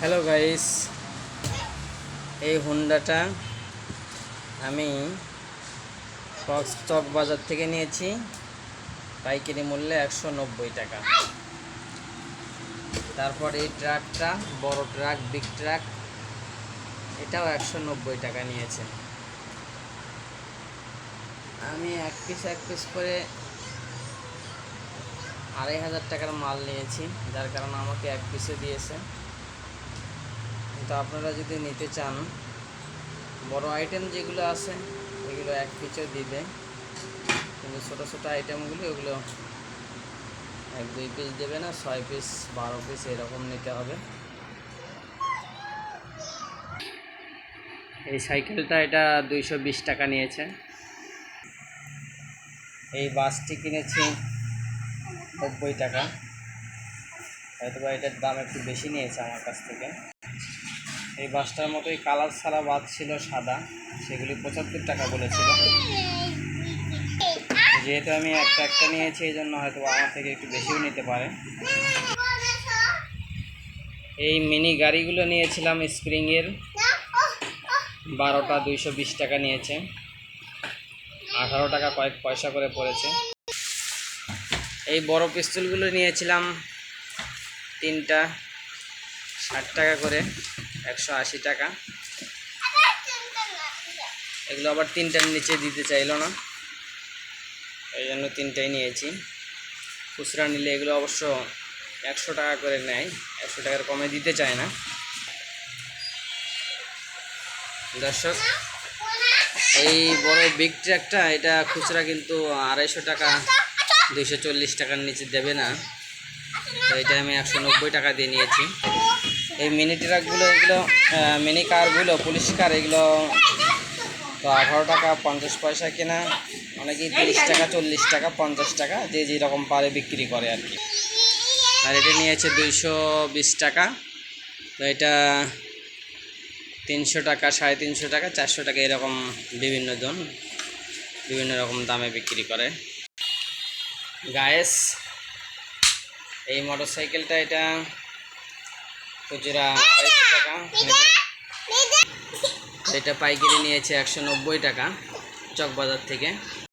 Hello guys এই হুন্ডাটা আমি চক বাজার থেকে নিয়েছি। পাইকারি মূল্যে একশো নব্বই টাকা। তারপর এই ট্রাকটা বড় ট্রাক বিগ ট্রাক এটাও একশো নব্বই টাকা নিয়েছে। আমি এক পিস এক পিস করে আড়াই হাজার টাকার মাল নিয়েছি, যার কারণে আমাকে এক পিসে দিয়েছে। তো আপনারা যদি নিতে চান, বড় আইটেম যেগুলো আছে ওইগুলো এক পিসও দিবে। কিন্তু ছোটো ছোটো আইটেমগুলো ওগুলো এক দুই পিস দেবে না, ছয় পিস বারো পিস এরকম নিতে হবে। এই সাইকেলটা এটা দুইশো বিশ টাকা নিয়েছে। এই বাসটি কিনেছি নব্বই টাকা। হয়তো বা এটার দাম একটু বেশি নিয়েছে আমার কাছ থেকে। এই বাসটার মতোই কালার ছাড়া বাদ ছিল সাদা, সেগুলি পঁচাত্তর টাকা বলেছিল। যেহেতু আমি একটা একটা নিয়েছি, এই জন্য হয়তো আমার থেকে একটু বেশিও নিতে পারে। এই মিনি গাড়িগুলো নিয়েছিলাম স্প্রিংয়ের, বারোটা দুইশো বিশ টাকা নিয়েছে। আঠারো টাকা কয়েক পয়সা করে পড়েছে। এই বড় পিস্তলগুলো নিয়েছিলাম তিনটা, ষাট টাকা করে। একশো আশি টাকা। এগুলো আবার তিনটার নিচে দিতে চাইলো না। এই জন্য তিনটাই নিয়েছি। খুচরা নিলে এগুলো অবশ্য একশো টাকা করে নেয়। একশো টাকার কমে দিতে চায় না। দর্শক, এই বড় বিগ ট্র্যাকটা এটা খুচরা কিন্তু আড়াইশো টাকা, দুইশো চল্লিশ টাকার নিচে দেবে না। তো এটা আমি একশো নব্বই টাকা দিয়ে নিয়েছি। এই মিনি ট্রাকগুলো এগুলো মিনি কারগুলো পুলিশ কার এগুলো তো আঠারো টাকা, পঞ্চাশ পয়সা কেনা। অনেকেই তিরিশ টাকা, চল্লিশ টাকা, পঞ্চাশ টাকা, যে যেরকম পারে বিক্রি করে আর কি। আর এটা নিয়েছে দুইশো বিশ টাকা। তো এটা তিনশো টাকা, সাড়ে তিনশো টাকা, চারশো টাকা এরকম বিভিন্ন জন বিভিন্ন রকম দামে বিক্রি করে। গায়েস, এই মোটর সাইকেলটা এটা খুচরা আড়াইশো টাকা। এটা পাইকারি নিয়েছে একশো নব্বই টাকা চকবাজার থেকে